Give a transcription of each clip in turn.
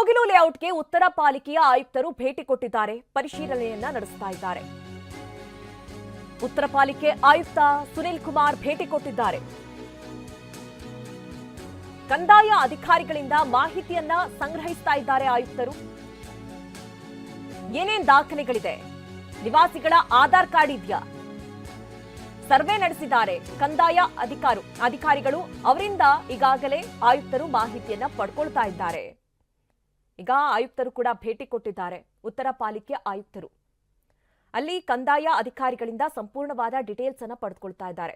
ಕೋಗಿಲು ಲೇಔಟ್ಗೆ ಉತ್ತರ ಪಾಲಿಕೆಯ ಆಯುಕ್ತರು ಭೇಟಿ ಕೊಟ್ಟಿದ್ದಾರೆ. ಪರಿಶೀಲನೆಯನ್ನ ನಡೆಸ್ತಾ ಇದ್ದಾರೆ. ಉತ್ತರ ಪಾಲಿಕೆ ಆಯುಕ್ತ ಸುನಿಲ್ ಕುಮಾರ್ ಭೇಟಿ ಕೊಟ್ಟಿದ್ದಾರೆ. ಕಂದಾಯ ಅಧಿಕಾರಿಗಳಿಂದ ಮಾಹಿತಿಯನ್ನ ಸಂಗ್ರಹಿಸ್ತಾ ಇದ್ದಾರೆ ಆಯುಕ್ತರು. ಏನೇನ್ ದಾಖಲೆಗಳಿದೆ? ನಿವಾಸಿಗಳ ಆಧಾರ್ ಕಾರ್ಡ್ ಇದೆಯಾ? ಸರ್ವೆ ನಡೆಸಿದ್ದಾರೆ. ಕಂದಾಯ ಅಧಿಕಾರು ಅಧಿಕಾರಿಗಳು ಅವರಿಂದ ಈಗಾಗಲೇ ಆಯುಕ್ತರು ಮಾಹಿತಿಯನ್ನ ಪಡ್ಕೊಳ್ತಾ ಇದ್ದಾರೆ. ಈಗ ಆಯುಕ್ತರು ಕೂಡ ಭೇಟಿ ಕೊಟ್ಟಿದ್ದಾರೆ. ಉತ್ತರ ಪಾಲಿಕೆ ಆಯುಕ್ತರು. ಅಲ್ಲಿ ಕಂದಾಯ ಅಧಿಕಾರಿಗಳಿಂದ ಸಂಪೂರ್ಣವಾದ ಡೀಟೇಲ್ಸ್ ಅನ್ನು ಪಡೆದುಕೊಳ್ತಾ ಇದ್ದಾರೆ.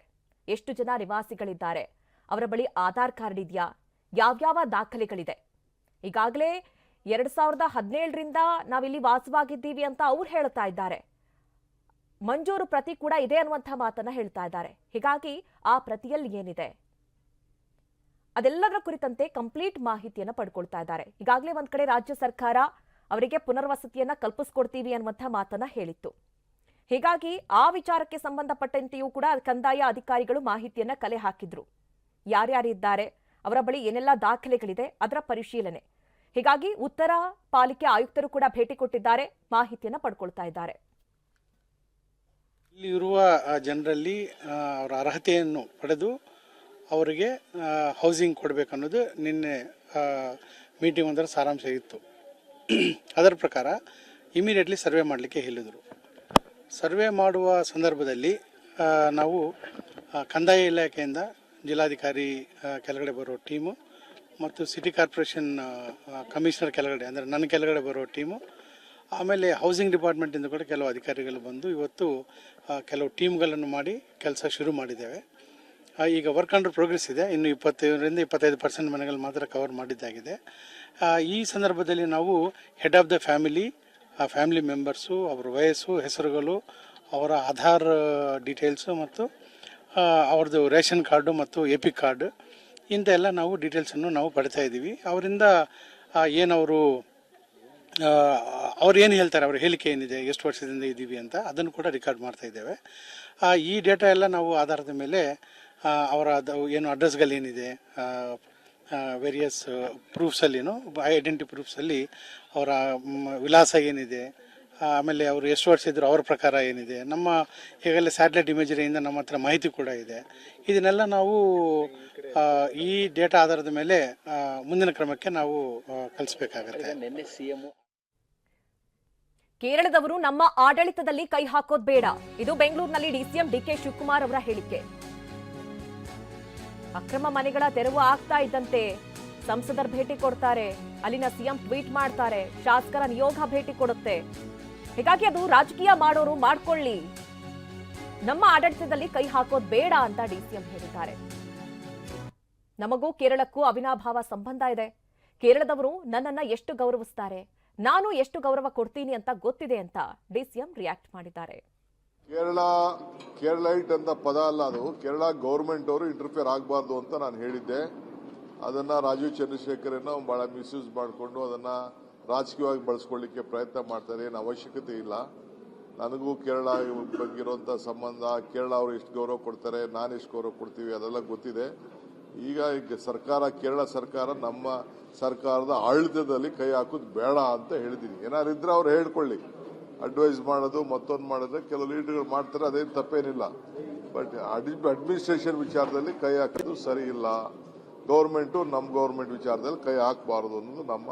ಎಷ್ಟು ಜನ ನಿವಾಸಿಗಳಿದ್ದಾರೆ? ಅವರ ಬಳಿ ಆಧಾರ್ ಕಾರ್ಡ್ ಇದೆಯಾ? ಯಾವ್ಯಾವ ದಾಖಲೆಗಳಿದೆ? ಈಗಾಗಲೇ ಎರಡ್ ಸಾವಿರದ ಹದಿನೇಳರಿಂದ ನಾವಿಲ್ಲಿ ವಾಸವಾಗಿದ್ದೀವಿ ಅಂತ ಅವ್ರು ಹೇಳ್ತಾ ಇದ್ದಾರೆ. ಮಂಜೂರು ಪ್ರತಿ ಕೂಡ ಇದೆ ಅನ್ನುವಂಥ ಮಾತನ್ನ ಹೇಳ್ತಾ ಇದ್ದಾರೆ. ಹೀಗಾಗಿ ಆ ಪ್ರತಿಯಲ್ಲಿ ಏನಿದೆ? ಅದೆಲ್ಲದರ ಕುರಿತಂತೆ ಕಂಪ್ಲೀಟ್ ಮಾಹಿತಿಯನ್ನ ಪಡ್ಕೊಳ್ತಾ ಇದ್ದಾರೆ. ಈಗಾಗಲೇ ಒಂದ್ ಕಡೆ ರಾಜ್ಯ ಸರ್ಕಾರ ಅವರಿಗೆ ಪುನರ್ವಸತಿಯನ್ನ ಕಲ್ಪಿಸ್ಕೊಡ್ತೀವಿ ಅನ್ನುವಂಥ ಮಾತನ್ನ ಹೇಳಿತ್ತು. ಹೀಗಾಗಿ ಆ ವಿಚಾರಕ್ಕೆ ಸಂಬಂಧಪಟ್ಟಂತೆಯೂ ಕೂಡ ಕಂದಾಯ ಅಧಿಕಾರಿಗಳು ಮಾಹಿತಿಯನ್ನ ಕಲೆ ಹಾಕಿದ್ರು. ಯಾರ್ಯಾರಿದ್ದಾರೆ ಅವರ ಬಳಿ ಏನೆಲ್ಲ ದಾಖಲೆಗಳಿದೆ, ಅದರ ಪರಿಶೀಲನೆ. ಹೀಗಾಗಿ ಉತ್ತರ ಪಾಲಿಕೆ ಆಯುಕ್ತರು ಕೂಡ ಭೇಟಿ ಕೊಟ್ಟಿದ್ದಾರೆ, ಮಾಹಿತಿಯನ್ನ ಪಡ್ಕೊಳ್ತಾ ಇದ್ದಾರೆ. ಇಲ್ಲಿರುವ ಜನರಲ್ಲಿ ಅವರ ಅರ್ಹತೆಯನ್ನು ಪಡೆದು ಅವರಿಗೆ ಹೌಸಿಂಗ್ ಕೊಡಬೇಕನ್ನೋದು ನಿನ್ನೆ ಮೀಟಿಂಗ್ ಒಂದರ ಸಾರಾಂಶ ಇತ್ತು. ಅದರ ಪ್ರಕಾರ ಇಮಿಡಿಯೇಟ್ಲಿ ಸರ್ವೆ ಮಾಡಲಿಕ್ಕೆ ಹೇಳಿದರು. ಸರ್ವೆ ಮಾಡುವ ಸಂದರ್ಭದಲ್ಲಿ ನಾವು ಕಂದಾಯ ಇಲಾಖೆಯಿಂದ ಜಿಲ್ಲಾಧಿಕಾರಿ ಕೆಳಗಡೆ ಬರೋ ಟೀಮು ಮತ್ತು ಸಿಟಿ ಕಾರ್ಪೊರೇಷನ್ ಕಮಿಷನರ್ ಕೆಳಗಡೆ, ಅಂದರೆ ನನ್ನ ಕೆಳಗಡೆ ಬರೋ ಟೀಮು ಆಮೇಲೆ ಹೌಸಿಂಗ್ ಡಿಪಾರ್ಟ್ಮೆಂಟಿಂದ ಕೂಡ ಕೆಲವು ಅಧಿಕಾರಿಗಳು ಬಂದು ಇವತ್ತು ಕೆಲವು ಟೀಮ್ಗಳನ್ನು ಮಾಡಿ ಕೆಲಸ ಶುರು ಮಾಡಿದ್ದೇವೆ. ಈಗ ವರ್ಕ್ ಅಂಡರ್ ಪ್ರೋಗ್ರೆಸ್ ಇದೆ. ಇನ್ನು ಇಪ್ಪತ್ತೈದರಿಂದ ಇಪ್ಪತ್ತೈದು ಪರ್ಸೆಂಟ್ ಮನೆಗಳು ಮಾತ್ರ ಕವರ್ ಮಾಡಿದ್ದಾಗಿದೆ. ಈ ಸಂದರ್ಭದಲ್ಲಿ ನಾವು ಹೆಡ್ ಆಫ್ ದ ಫ್ಯಾಮಿಲಿ ಆ ಫ್ಯಾಮಿಲಿ ಮೆಂಬರ್ಸು ಅವರ ವಯಸ್ಸು, ಹೆಸರುಗಳು, ಅವರ ಆಧಾರ್ ಡೀಟೇಲ್ಸು ಮತ್ತು ಅವ್ರದ್ದು ರೇಷನ್ ಕಾರ್ಡು ಮತ್ತು ಎ ಪಿ ಕಾರ್ಡ್ ಇಂಥ ಎಲ್ಲ ನಾವು ಡೀಟೇಲ್ಸನ್ನು ನಾವು ಪಡಿತಾ ಇದ್ದೀವಿ. ಅವರಿಂದ ಏನವರು ಅವ್ರು ಏನು ಹೇಳ್ತಾರೆ, ಅವ್ರ ಹೇಳಿಕೆ ಏನಿದೆ, ಎಷ್ಟು ವರ್ಷದಿಂದ ಇದ್ದೀವಿ ಅಂತ ಅದನ್ನು ಕೂಡ ರೆಕಾರ್ಡ್ ಮಾಡ್ತಾ ಇದ್ದೇವೆ. ಈ ಡೇಟಾ ಎಲ್ಲ ನಾವು ಆಧಾರದ ಮೇಲೆ ಅವರ ಅದು ಏನು ಅಡ್ರೆಸ್ಗಳೇನಿದೆ ವೇರಿಯಸ್ ಪ್ರೂಫ್ಸಲ್ಲಿನು ಐಡೆಂಟಿ ಪ್ರೂಫ್ಸಲ್ಲಿ ಅವರ ವಿಳಾಸ ಏನಿದೆ ಆಮೇಲೆ ಅವರು ಎಷ್ಟು ವರ್ಷ ಇದ್ದರು ಅವ್ರ ಪ್ರಕಾರ ಏನಿದೆ ನಮ್ಮ ಈಗಲೇ ಸ್ಯಾಟಲೈಟ್ ಇಮೇಜರಿಯಿಂದ ನಮ್ಮ ಹತ್ರ ಮಾಹಿತಿ ಕೂಡ ಇದೆ. ಇದನ್ನೆಲ್ಲ ನಾವು ಈ ಡೇಟಾ ಆಧಾರದ ಮೇಲೆ ಮುಂದಿನ ಕ್ರಮಕ್ಕೆ ನಾವು ಕಲಿಸಬೇಕಾಗತ್ತೆ. ಕೇರಳದವರು ನಮ್ಮ ಆಡಳಿತದಲ್ಲಿ ಕೈ ಹಾಕೋದ್ ಬೇಡ. ಇದು ಬೆಂಗಳೂರಿನಲ್ಲಿ ಡಿಸಿಎಂ ಡಿಕೆ ಶಿವಕುಮಾರ್ ಅವರ ಹೇಳಿಕೆ. ಅಕ್ರಮ ಮನೆಗಳ ತೆರವು ಆಗ್ತಾ ಇದ್ದಂತೆ ಸಂಸದರ ಭೇಟಿ ಕೊಡ್ತಾರೆ. ಅಲ್ಲಿನ ಸಿಎಂ ಟ್ವೀಟ್ ಮಾಡ್ತಾರೆ. ಶಾಸಕರ ನಿಯೋಗ ಭೇಟಿ ಕೊಡುತ್ತೆ. ಹೀಗಾಗಿ ಅದು ರಾಜಕೀಯ ಮಾಡೋರು ಮಾಡ್ಕೊಳ್ಳಿ. ನಮ್ಮ ಆಡಳಿತದಲ್ಲಿ ಕೈ ಹಾಕೋದ್ ಬೇಡ ಅಂತ ಡಿಸಿಎಂ ಹೇಳಿದ್ದಾರೆ. ನಮಗೂ ಕೇರಳಕ್ಕೂ ಅವಿನಾಭಾವ ಸಂಬಂಧ ಇದೆ. ಕೇರಳದವರು ನನ್ನನ್ನ ಎಷ್ಟು ಗೌರವಿಸ್ತಾರೆ? ನಾನು ಎಷ್ಟು ಗೌರವ ಕೊಡ್ತೀನಿ ಅಂತ ಗೊತ್ತಿದೆ ಅಂತ ಡಿಸಿಎಂ ರಿಯಾಕ್ಟ್ ಮಾಡಿದ್ದಾರೆ. ಕೇರಳ ಕೇರಳೈಟ್ ಅಂತ ಪದ ಅಲ್ಲ ಅದು. ಕೇರಳ ಗೌರ್ಮೆಂಟ್ ಅವರು ಇಂಟರ್ಫಿಯರ್ ಆಗಬಾರ್ದು ಅಂತ ನಾನು ಹೇಳಿದ್ದೆ. ಅದನ್ನ ರಾಜೀವ್ ಚಂದ್ರಶೇಖರನ್ನ ಬಹಳ ಮಿಸ್ಯೂಸ್ ಮಾಡಿಕೊಂಡು ಅದನ್ನ ರಾಜಕೀಯವಾಗಿ ಬಳಸ್ಕೊಳ್ಳಿಕ್ಕೆ ಪ್ರಯತ್ನ ಮಾಡ್ತಾರೆ, ಏನು ಅವಶ್ಯಕತೆ ಇಲ್ಲ. ನನಗೂ ಕೇರಳ ಬಗ್ಗೆ ಇರುವಂತಹ ಸಂಬಂಧ, ಕೇರಳ ಅವರು ಎಷ್ಟು ಗೌರವ ಕೊಡ್ತಾರೆ, ನಾನು ಎಷ್ಟು ಗೌರವ ಕೊಡ್ತೀವಿ ಅದೆಲ್ಲ ಗೊತ್ತಿದೆ. ಈಗ ಸರ್ಕಾರ, ಕೇರಳ ಸರ್ಕಾರ ನಮ್ಮ ಸರ್ಕಾರದ ಆಡಳಿತದಲ್ಲಿ ಕೈ ಹಾಕೋದು ಬೇಡ ಅಂತ ಹೇಳಿದ್ದೀನಿ ಇದ್ರೆ ಅವ್ರು ಹೇಳ್ಕೊಳ್ಳಿ. ಅಡ್ವೈಸ್ ಮಾಡೋದು, ಮತ್ತೊಂದು ಮಾಡಿದ್ರೆ ಕೆಲವು ಲೀಡರ್ಗಳು ಮಾಡ್ತಾರೆ, ಅದೇನು ತಪ್ಪೇನಿಲ್ಲ. ಬಟ್ ಅಡ್ಮಿನಿಸ್ಟ್ರೇಷನ್ ವಿಚಾರದಲ್ಲಿ ಕೈ ಹಾಕೋದು ಸರಿ ಇಲ್ಲ. ಗೌರ್ಮೆಂಟು ನಮ್ಮ ಗೌರ್ಮೆಂಟ್ ವಿಚಾರದಲ್ಲಿ ಕೈ ಹಾಕಬಾರದು ಅನ್ನೋದು ನಮ್ಮ